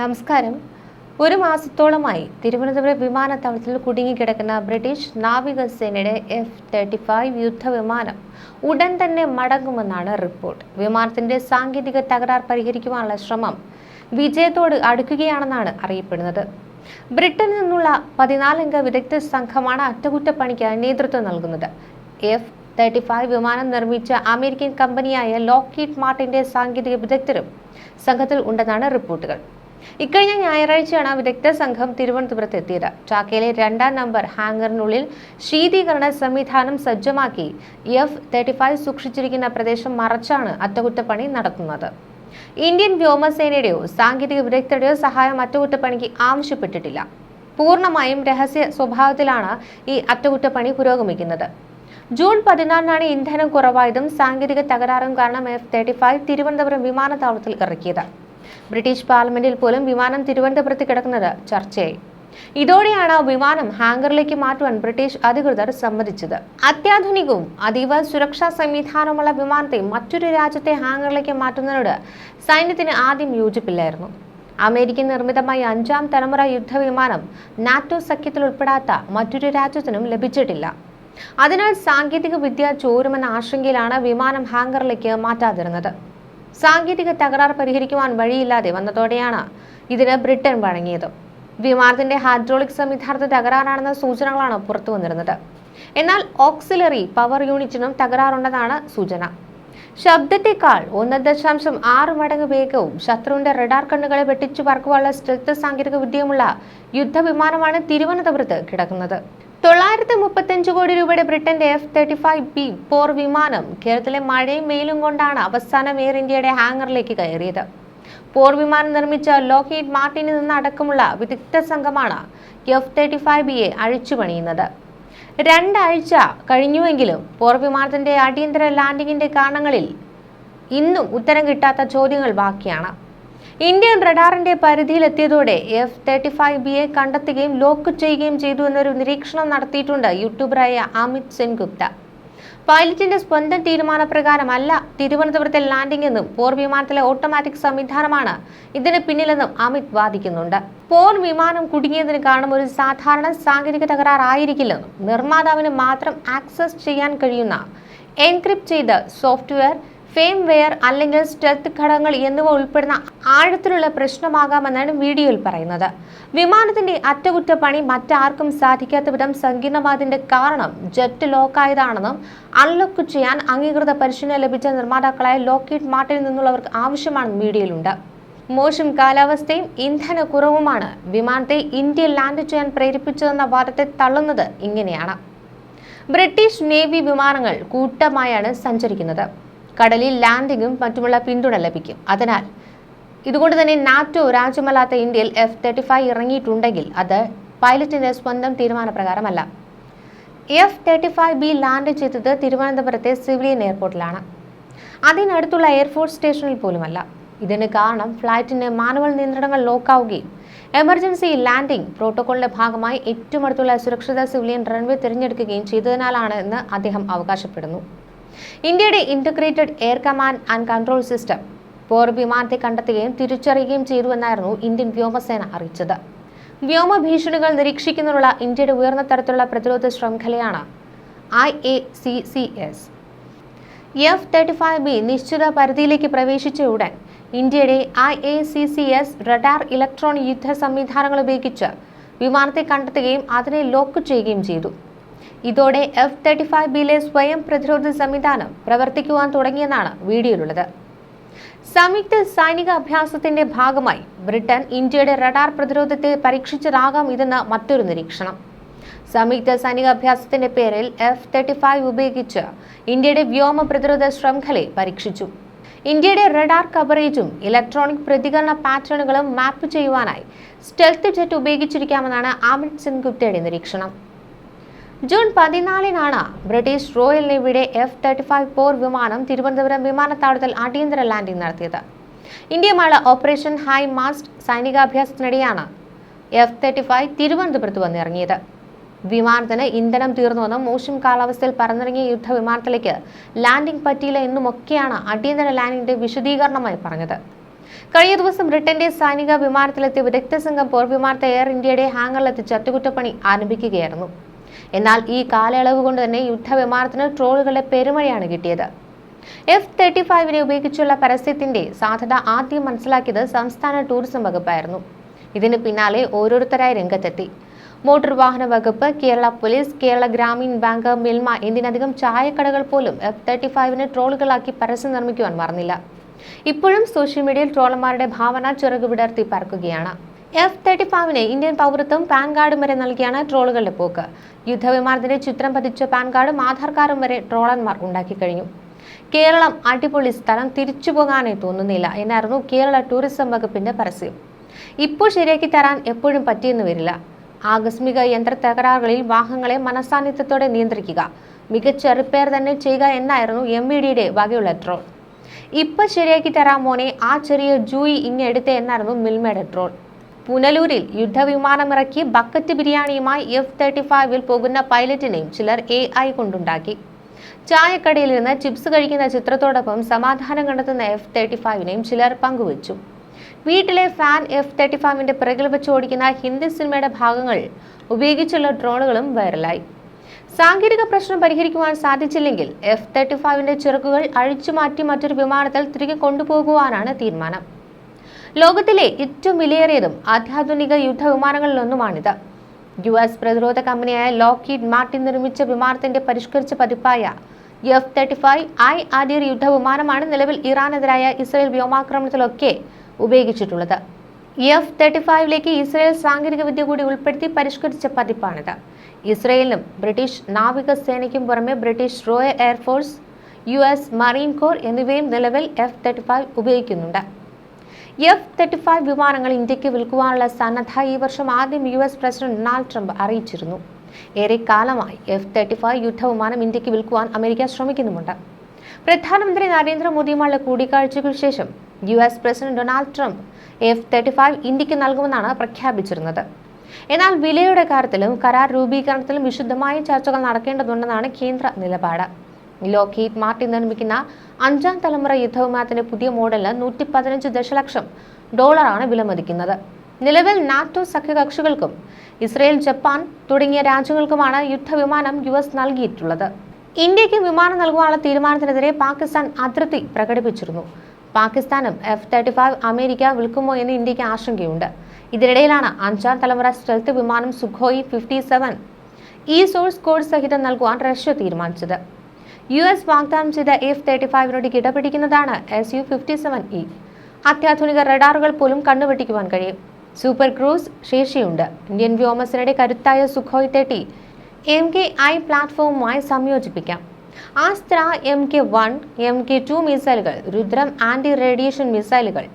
നമസ്കാരം. ഒരു മാസത്തോളമായി തിരുവനന്തപുരം വിമാനത്താവളത്തിൽ കുടുങ്ങിക്കിടക്കുന്ന ബ്രിട്ടീഷ് നാവികസേനയുടെ എഫ് തേർട്ടി ഫൈവ് യുദ്ധവിമാനം ഉടൻ തന്നെ മടങ്ങുമെന്നാണ് റിപ്പോർട്ട്. വിമാനത്തിന്റെ സാങ്കേതിക തകരാർ പരിഹരിക്കുവാനുള്ള ശ്രമം വിജയത്തോട് അടുക്കുകയാണെന്നാണ് അറിയപ്പെടുന്നത്. ബ്രിട്ടനിൽ നിന്നുള്ള പതിനാലംഗ വിദഗ്ധ സംഘമാണ് അറ്റകുറ്റപ്പണിക്ക് നേതൃത്വം നൽകുന്നത്. എഫ് തേർട്ടി ഫൈവ് വിമാനം നിർമ്മിച്ച അമേരിക്കൻ കമ്പനിയായ ലോക്കീഡ് മാർട്ടിന്റെ സാങ്കേതിക വിദഗ്ധരും സംഘത്തിൽ ഉണ്ടെന്നാണ് റിപ്പോർട്ടുകൾ. ഇക്കഴിഞ്ഞ ഞായറാഴ്ചയാണ് വിദഗ്ധ സംഘം തിരുവനന്തപുരത്ത് എത്തിയത് ചാക്കയിലെ രണ്ടാം നമ്പർ ഹാങ്ങറിനുള്ളിൽ ശീതീകരണ സംവിധാനം സജ്ജമാക്കി. എഫ് തേർട്ടി ഫൈവ് സൂക്ഷിച്ചിരിക്കുന്ന പ്രദേശം മറച്ചാണ് അറ്റകുറ്റപ്പണി നടത്തുന്നത്. ഇന്ത്യൻ വ്യോമസേനയുടെയോ സാങ്കേതിക വിദഗ്ധരുടെയോ സഹായം അറ്റകുറ്റപ്പണിക്ക് ആവശ്യപ്പെട്ടിട്ടില്ല. പൂർണമായും രഹസ്യ സ്വഭാവത്തിലാണ് ഈ അറ്റകുറ്റപ്പണി പുരോഗമിക്കുന്നത്. ജൂൺ പതിനാലിനാണ് ഇന്ധനം കുറവായതും സാങ്കേതിക തകരാറും കാരണം എഫ് തേർട്ടി ഫൈവ് തിരുവനന്തപുരം വിമാനത്താവളത്തിൽ ഇറക്കിയത്. ബ്രിട്ടീഷ് പാർലമെന്റിൽ പോലും വിമാനം തിരുവനന്തപുരത്ത് കിടക്കുന്നത് ചർച്ചയായി. ഇതോടെയാണ് വിമാനം ഹാങ്കറിലേക്ക് മാറ്റുവാൻ ബ്രിട്ടീഷ് അധികൃതർ സമ്മതിച്ചത്. അത്യാധുനികവും അതീവ സുരക്ഷാ സംവിധാനമുള്ള വിമാനത്തെ മറ്റൊരു രാജ്യത്തെ ഹാങ്കറിലേക്ക് മാറ്റുന്നതിനോട് സൈന്യത്തിന് ആദ്യം യോജിപ്പില്ലായിരുന്നു. അമേരിക്കൻ നിർമ്മിതമായ അഞ്ചാം തലമുറ യുദ്ധവിമാനം നാറ്റോ സഖ്യത്തിൽ ഉൾപ്പെടാത്ത മറ്റൊരു രാജ്യത്തിനും ലഭിച്ചിട്ടില്ല. അതിനാൽ സാങ്കേതിക വിദ്യ ചോരുമെന്ന ആശങ്കയിലാണ് വിമാനം ഹാങ്കറിലേക്ക് മാറ്റാതിരുന്നത്. സാങ്കേതിക തകരാർ പരിഹരിക്കുവാൻ വഴിയില്ലാതെ വന്നതോടെയാണ് ഇതിന് ബ്രിട്ടൻ വഴങ്ങിയത്. വിമാനത്തിന്റെ ഹൈഡ്രോളിക് സംവിധാനത്തെ തകരാറാണെന്ന സൂചനകളാണ് പുറത്തു വന്നിരുന്നത്. എന്നാൽ ഓക്സിലറി പവർ യൂണിറ്റിനും തകരാറുണ്ടെന്നാണ് സൂചന. ശബ്ദത്തെക്കാൾ ഒന്ന് ദശാംശം ആറ് മടങ്ങ് വേഗവും ശത്രുവിന്റെ റഡാർ കണ്ണുകളെ വെട്ടിച്ചു പറക്കുവാനുള്ള സ്റ്റെൽത്ത് സാങ്കേതിക വിദ്യയുമുള്ള യുദ്ധവിമാനമാണ് തിരുവനന്തപുരത്ത് കിടക്കുന്നത്. തൊള്ളായിരത്തി മുപ്പത്തഞ്ച് കോടി രൂപയുടെ ബ്രിട്ടന്റെ എഫ് തേർട്ടി ഫൈവ് ബി പോർ വിമാനം കേരളത്തിലെ മഴയും വെയിലും കൊണ്ടാണ് അവസാനം എയർ ഇന്ത്യയുടെ ഹാങ്ങറിലേക്ക് കയറിയത്. പോർ വിമാനം നിർമ്മിച്ച ലോഹിഡ് മാർട്ടിനിൽ നിന്ന് അടക്കമുള്ള വിദഗ്ധ സംഘമാണ് എഫ് തേർട്ടി ഫൈവ് ബിയെ അഴിച്ചു പണിയുന്നത് രണ്ടാഴ്ച കഴിഞ്ഞുവെങ്കിലും പോർ വിമാനത്തിന്റെ അടിയന്തര ലാൻഡിങ്ങിന്റെ കാരണങ്ങളിൽ ഇന്നും ഉത്തരം കിട്ടാത്ത ചോദ്യങ്ങൾ ബാക്കിയാണ്. ഇന്ത്യൻ റഡാറിന്റെ പരിധിയിലെത്തിയതോടെ എഫ് തേർട്ടി ഫൈവ് ബി എ കണ്ടെത്തുകയും ലോക്ക് ചെയ്യുകയും ചെയ്തു എന്നൊരു നിരീക്ഷണം നടത്തിയിട്ടുണ്ട് യൂട്യൂബറായ അമിത് സെൻഗുപ്ത. പൈലറ്റിന്റെ സ്വന്തം തീരുമാനപ്രകാരമല്ല തിരുവനന്തപുരത്തെ ലാൻഡിംഗ് എന്നും പോർ വിമാനത്തിലെ ഓട്ടോമാറ്റിക് സംവിധാനമാണ് ഇതിന് പിന്നിലെന്നും അമിത് വാദിക്കുന്നുണ്ട്. പോർ വിമാനം കുടുങ്ങിയതിന് കാരണം ഒരു സാധാരണ സാങ്കേതിക തകരാറായിരിക്കില്ലെന്നും നിർമ്മാതാവിന് മാത്രം ആക്സസ് ചെയ്യാൻ കഴിയുന്ന എൻക്രിപ്റ്റ് ചെയ്ത സോഫ്റ്റ്വെയർ ഫെയിം വെയർ അല്ലെങ്കിൽ സ്റ്റെൽത്ത് ഘടകങ്ങൾ എന്നിവ ഉൾപ്പെടുന്ന ആഴത്തിലുള്ള പ്രശ്നമാകാമെന്നാണ് വീഡിയോയിൽ പറയുന്നത്. വിമാനത്തിന്റെ അറ്റകുറ്റപ്പണി മറ്റാർക്കും സാധിക്കാത്ത വിധം സങ്കീർണമായതിന്റെ കാരണം ജെറ്റ് ലോക്കായതാണെന്നും അൺലോക്ക് ചെയ്യാൻ അംഗീകൃത പരിശീലനം ലഭിച്ച നിർമ്മാതാക്കളായ ലോക്കീഡ് മാർട്ടിൽ നിന്നുള്ളവർക്ക് ആവശ്യമാണെന്ന് വീഡിയോയിലുണ്ട്. മോശം കാലാവസ്ഥയും ഇന്ധന കുറവുമാണ് വിമാനത്തെ ഇന്ത്യയിൽ ലാൻഡ് ചെയ്യാൻ പ്രേരിപ്പിച്ചതെന്ന വാദത്തെ തള്ളുന്നത് ഇങ്ങനെയാണ്. ബ്രിട്ടീഷ് നേവി വിമാനങ്ങൾ കൂട്ടമായാണ് സഞ്ചരിക്കുന്നത്. കടലിൽ ലാൻഡിങ്ങും മറ്റുമുള്ള പിന്തുണ ലഭിക്കും. അതിനാൽ ഇതുകൊണ്ട് തന്നെ നാറ്റോ രാജ്യമല്ലാത്ത ഇന്ത്യയിൽ എഫ് തേർട്ടി ഫൈവ് ഇറങ്ങിയിട്ടുണ്ടെങ്കിൽ അത് പൈലറ്റിന്റെ സ്വന്തം തീരുമാനപ്രകാരമല്ല. F thirty five B land ചെയ്തത് തിരുവനന്തപുരത്തെ സിവിലിയൻ എയർപോർട്ടിലാണ്. അതിനടുത്തുള്ള എയർഫോഴ്സ് സ്റ്റേഷനിൽ പോലുമല്ല. ഇതിന് കാരണം ഫ്ലൈറ്റിന് മാനുവൽ നിയന്ത്രണങ്ങൾ ലോക്കാവുകയും എമർജൻസി ലാൻഡിംഗ് പ്രോട്ടോകോളിന്റെ ഭാഗമായി ഏറ്റവും അടുത്തുള്ള സുരക്ഷിത സിവിലിയൻ റൺവേ തിരഞ്ഞെടുക്കുകയും ചെയ്തതിനാലാണ് എന്ന് അദ്ദേഹം അവകാശപ്പെടുന്നു. ഇന്ത്യയുടെ integrated air command and control system പോർ വിമാനത്തെ കണ്ടെത്തുകയും തിരിച്ചറിയുകയും ചെയ്തുവെന്നായിരുന്നു ഇന്ത്യൻ വ്യോമസേന അറിയിച്ചത്. വ്യോമ ഭീഷണികൾ നിരീക്ഷിക്കുന്നതിനുള്ള ഇന്ത്യയുടെ ഉയർന്ന തരത്തിലുള്ള പ്രതിരോധ ശൃംഖലയാണ് I A C C S. F thirty five B നിശ്ചിത പരിധിയിലേക്ക് പ്രവേശിച്ച ഉടൻ ഇന്ത്യയുടെ I A C C S radar electronic യുദ്ധ സംവിധാനങ്ങൾ ഉപയോഗിച്ച് വിമാനത്തെ കണ്ടെത്തുകയും അതിനെ ലോക്ക് ചെയ്യുകയും ചെയ്തു. ഇതോടെ എഫ് തേർട്ടി ഫൈവ് ബിയിലെ സ്വയം പ്രതിരോധ സംവിധാനം പ്രവർത്തിക്കുവാൻ തുടങ്ങിയെന്നാണ് വീഡിയോയിലുള്ളത്. സംയുക്ത സൈനിക അഭ്യാസത്തിന്റെ ഭാഗമായി ബ്രിട്ടൻ ഇന്ത്യയുടെ റഡാർ പ്രതിരോധത്തെ പരീക്ഷിച്ചതാകാം ഇതെന്ന മറ്റൊരു നിരീക്ഷണം. സംയുക്ത സൈനിക അഭ്യാസത്തിന്റെ പേരിൽ എഫ് തേർട്ടി ഫൈവ് ഉപയോഗിച്ച് ഇന്ത്യയുടെ വ്യോമ പ്രതിരോധ ശൃംഖലയെ പരീക്ഷിച്ചു. ഇന്ത്യയുടെ റഡാർ കവറേജും ഇലക്ട്രോണിക് പ്രതികരണ പാറ്റേണുകളും മാപ്പ് ചെയ്യുവാനായി സ്റ്റെൽത്ത് ജെറ്റ് ഉപയോഗിച്ചിരിക്കാമെന്നാണ് അമിത് സെൻഗുപ്തയുടെ നിരീക്ഷണം. ജൂൺ പതിനാലിനാണ് ബ്രിട്ടീഷ് റോയൽ നേവിയുടെ എഫ് തേർട്ടി ഫൈവ് പോർ വിമാനം തിരുവനന്തപുരം വിമാനത്താവളത്തിൽ അടിയന്തര ലാൻഡിംഗ് നടത്തിയത്. ഇന്ത്യയുമായുള്ള ഓപ്പറേഷൻ ഹൈ മാസ്റ്റ് സൈനികാഭ്യാസത്തിനിടെയാണ് എഫ് തേർട്ടി ഫൈവ് തിരുവനന്തപുരത്ത് വന്നിറങ്ങിയത്. വിമാനത്തിന് ഇന്ധനം തീർന്നുവെന്നും മോശം കാലാവസ്ഥയിൽ പറന്നിറങ്ങിയ യുദ്ധവിമാനത്തിലേക്ക് ലാൻഡിംഗ് പറ്റിയില്ല എന്നുമൊക്കെയാണ് അടിയന്തര ലാൻഡിംഗിന്റെ വിശദീകരണമായി പറഞ്ഞത്. കഴിഞ്ഞ ദിവസം ബ്രിട്ടന്റെ സൈനിക വിമാനത്തിലെത്തിയ വിദഗ്ധ സംഘം പോർ വിമാനത്തെ എയർ ഇന്ത്യയുടെ ഹാങ്ങറിലെത്തി അറ്റകുറ്റപ്പണി ആരംഭിക്കുകയായിരുന്നു. എന്നാൽ ഈ കാലയളവ് കൊണ്ട് തന്നെ യുദ്ധവിമാനത്തിന് ട്രോളുകളുടെ പെരുമഴയാണ് കിട്ടിയത്. എഫ് തേർട്ടി ഫൈവിനെ ഉപയോഗിച്ചുള്ള പരസ്യത്തിന്റെ സാധ്യത ആദ്യം മനസ്സിലാക്കിയത് സംസ്ഥാന ടൂറിസം വകുപ്പായിരുന്നു. ഇതിന് പിന്നാലെ ഓരോരുത്തരായി രംഗത്തെത്തി. മോട്ടോർ വാഹന വകുപ്പ് കേരള പോലീസ് കേരള ഗ്രാമീൺ ബാങ്ക് മിൽമ എന്തിനധികം ചായക്കടകൾ പോലും എഫ് തേർട്ടി ഫൈവിന് ട്രോളുകളാക്കി പരസ്യം നിർമ്മിക്കുവാൻ മറന്നില്ല. ഇപ്പോഴും സോഷ്യൽ മീഡിയയിൽ ട്രോളന്മാരുടെ ഭാവന ചിറകു വിടർത്തി പറക്കുകയാണ് എഫ് തേർട്ടി ഫൈവിന് ഇന്ത്യൻ പൗരത്വം പാൻ കാർഡും വരെ നൽകിയാണ് ട്രോളുകളുടെ പോക്ക്. യുദ്ധവിമാനത്തിന്റെ ചിത്രം പതിച്ച പാൻ കാർഡും ആധാർ കാർഡും വരെ ട്രോളന്മാർ ഉണ്ടാക്കി കഴിഞ്ഞു. കേരളം അടിപൊളി സ്ഥലം തിരിച്ചു പോകാനേ തോന്നുന്നില്ല എന്നായിരുന്നു കേരള ടൂറിസം വകുപ്പിന്റെ പരസ്യം. ഇപ്പോൾ ശരിയാക്കി തരാൻ എപ്പോഴും പറ്റിയെന്ന് വരില്ല. ആകസ്മിക യന്ത്ര തകരാറുകളിൽ വാഹനങ്ങളെ മനസാന്നിധ്യത്തോടെ നിയന്ത്രിക്കുക മികച്ച റിപ്പയർ തന്നെ ചെയ്യുക എന്നായിരുന്നു എം വി ഡിയുടെ വകയുള്ള ട്രോൾ ഇപ്പൊ ശരിയാക്കി തരാമോനെ ആ ചെറിയ ജൂയി ഇങ്ങ് എടുത്തേ എന്നായിരുന്നു മിൽമയുടെ ട്രോൾ പുനലൂരിൽ യുദ്ധവിമാനമിറക്കി ബക്കറ്റ് ബിരിയാണിയുമായി എഫ് തേർട്ടി ഫൈവിൽ പോകുന്ന പൈലറ്റിനെയും ചിലർ എ ഐ കൊണ്ടുണ്ടാക്കി. ചായക്കടയിൽ നിന്ന് ചിപ്സ് കഴിക്കുന്ന ചിത്രത്തോടൊപ്പം സമാധാനം കണ്ടെത്തുന്ന എഫ് തേർട്ടി ഫൈവിനെയും ചിലർ പങ്കുവച്ചു. വീട്ടിലെ ഫാൻ എഫ് തേർട്ടി ഫൈവിന്റെ പിറകിൽ വെച്ച് ഓടിക്കുന്ന ഹിന്ദി സിനിമയുടെ ഭാഗങ്ങൾ ഉപയോഗിച്ചുള്ള ഡ്രോണുകളും വൈറലായി. സാങ്കേതിക പ്രശ്നം പരിഹരിക്കുവാൻ സാധിച്ചില്ലെങ്കിൽ എഫ് തേർട്ടി ഫൈവിന്റെ ചിറക്കുകൾ അഴിച്ചുമാറ്റി മറ്റൊരു വിമാനത്തിൽ തിരികെ കൊണ്ടുപോകുവാനാണ് തീരുമാനം. ലോകത്തിലെ ഏറ്റവും വിലയേറിയതും അത്യാധുനിക യുദ്ധവിമാനങ്ങളിലൊന്നുമാണിത്. യു എസ് പ്രതിരോധ കമ്പനിയായ ലോക്കിഡ് മാർട്ടിൻ നിർമ്മിച്ച വിമാനത്തിന്റെ പരിഷ്കരിച്ച പതിപ്പായ F thirty five I Adir യുദ്ധവിമാനമാണ് നിലവിൽ ഇറാനെതിരായ ഇസ്രയേൽ വ്യോമാക്രമണത്തിലൊക്കെ ഉപയോഗിച്ചിട്ടുള്ളത്. എഫ് തേർട്ടി ഫൈവിലേക്ക് ഇസ്രയേൽ സാങ്കേതികവിദ്യ കൂടി ഉൾപ്പെടുത്തി പരിഷ്കരിച്ച പതിപ്പാണിത്. ഇസ്രയേലിനും ബ്രിട്ടീഷ് നാവിക നാവികസേനയ്ക്കും പുറമെ British royal air force U S marine corps എന്നിവയും നിലവിൽ എഫ് തേർട്ടി ഫൈവ് ഉപയോഗിക്കുന്നുണ്ട്. എഫ് തേർട്ടി ഫൈവ് വിമാനങ്ങൾ ഇന്ത്യയ്ക്ക് വിൽക്കുവാനുള്ള സന്നദ്ധ ഈ വർഷം ആദ്യം U S president Donald Trump അറിയിച്ചിരുന്നു. ഏറെ കാലമായി എഫ് തേർട്ടി ഫൈവ് യുദ്ധവിമാനം ഇന്ത്യയ്ക്ക് വിൽക്കുവാൻ അമേരിക്ക ശ്രമിക്കുന്നുമുണ്ട്. പ്രധാനമന്ത്രി നരേന്ദ്രമോദിയുമായുള്ള കൂടിക്കാഴ്ചയ്ക്കു ശേഷം U S president Donald Trump F thirty five ഇന്ത്യയ്ക്ക് നൽകുമെന്നാണ് പ്രഖ്യാപിച്ചിരുന്നത്. എന്നാൽ വിലയുടെ കാര്യത്തിലും കരാർ രൂപീകരണത്തിലും വിശുദ്ധമായ ചർച്ചകൾ നടക്കേണ്ടതുണ്ടെന്നാണ് കേന്ദ്ര നിലപാട്. ലോക്കീറ്റ് മാർട്ടിൻ നിർമ്മിക്കുന്ന അഞ്ചാം തലമുറ യുദ്ധവിമാനത്തിന്റെ പുതിയ മോഡലിന് നൂറ്റി പതിനഞ്ച് ദശലക്ഷം ഡോളറാണ് വിലമതിക്കുന്നത്. നിലവിൽ നാറ്റോ സഖ്യകക്ഷികൾക്കും ഇസ്രയേൽ ജപ്പാൻ തുടങ്ങിയ രാജ്യങ്ങൾക്കുമാണ് യുദ്ധവിമാനം യു എസ് നൽകിയിട്ടുള്ളത്. ഇന്ത്യയ്ക്ക് വിമാനം നൽകുവാനുള്ള തീരുമാനത്തിനെതിരെ പാകിസ്ഥാൻ അതിർത്തി പ്രകടിപ്പിച്ചിരുന്നു. പാകിസ്ഥാനും എഫ് തേർട്ടി ഫൈവ് അമേരിക്ക വിൽക്കുമോ എന്ന് ഇന്ത്യയ്ക്ക് ആശങ്കയുണ്ട്. ഇതിനിടയിലാണ് അഞ്ചാം തലമുറ സ്റ്റെൽത്ത് വിമാനം Sukhoi fifty seven E source code സഹിതം നൽകുവാൻ റഷ്യ തീരുമാനിച്ചത്. യു എസ് വാഗ്ദാനം ചെയ്ത എഫ് തേർട്ടി ഫൈവിനോട് കിടപിടിക്കുന്നതാണ് S U fifty seven E അത്യാധുനിക റഡാറുകൾ പോലും കണ്ണുവെട്ടിക്കുവാൻ കഴിയും. സൂപ്പർ ക്രൂസ് ശേഷിയുണ്ട്. ഇന്ത്യൻ വ്യോമസേനയുടെ കരുത്തായ Sukhoi thirty M K I പ്ലാറ്റ്ഫോമുമായി സംയോജിപ്പിക്കാം. Astra M K one M K two മിസൈലുകൾ രുദ്രം ആന്റി റേഡിയേഷൻ മിസൈലുകൾ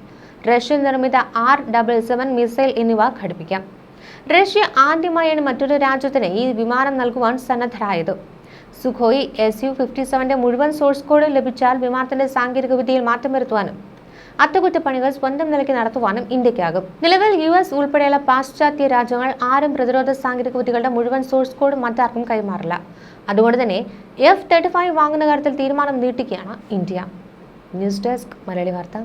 റഷ്യൻ നിർമ്മിത ആർ ഡബിൾ സെവൻ മിസൈൽ എന്നിവ ഘടിപ്പിക്കാം. റഷ്യ ആദ്യമായാണ് മറ്റൊരു രാജ്യത്തിന് ഈ വിമാനം നൽകുവാൻ സന്നദ്ധരായത്. സുഖോയ് എസ് യു ഫിഫ്റ്റി സെവന്റെ മുഴുവൻ സോഴ്സ് കോഡ് ലഭിച്ചാൽ വിമാനത്തിന്റെ സാങ്കേതികവിദ്യയിൽ മാറ്റം വരുത്തുവാനും അറ്റകുറ്റപ്പണികൾ സ്വന്തം നിലയ്ക്ക് നടത്തുവാനും ഇന്ത്യക്കാകും. നിലവിൽ യു എസ് ഉൾപ്പെടെയുള്ള പാശ്ചാത്യ രാജ്യങ്ങൾ ആരും പ്രതിരോധ സാങ്കേതികവിദ്യകളുടെ മുഴുവൻ സോഴ്സ് കോഡ് മറ്റാർക്കും കൈമാറില്ല. അതുകൊണ്ട് തന്നെ എഫ് തേർട്ടി ഫൈവ് വാങ്ങുന്ന കാര്യത്തിൽ തീരുമാനം നീട്ടിക്കുകയാണ് ഇന്ത്യ. ന്യൂസ് ഡെസ്ക് മലയാളി വാർത്ത.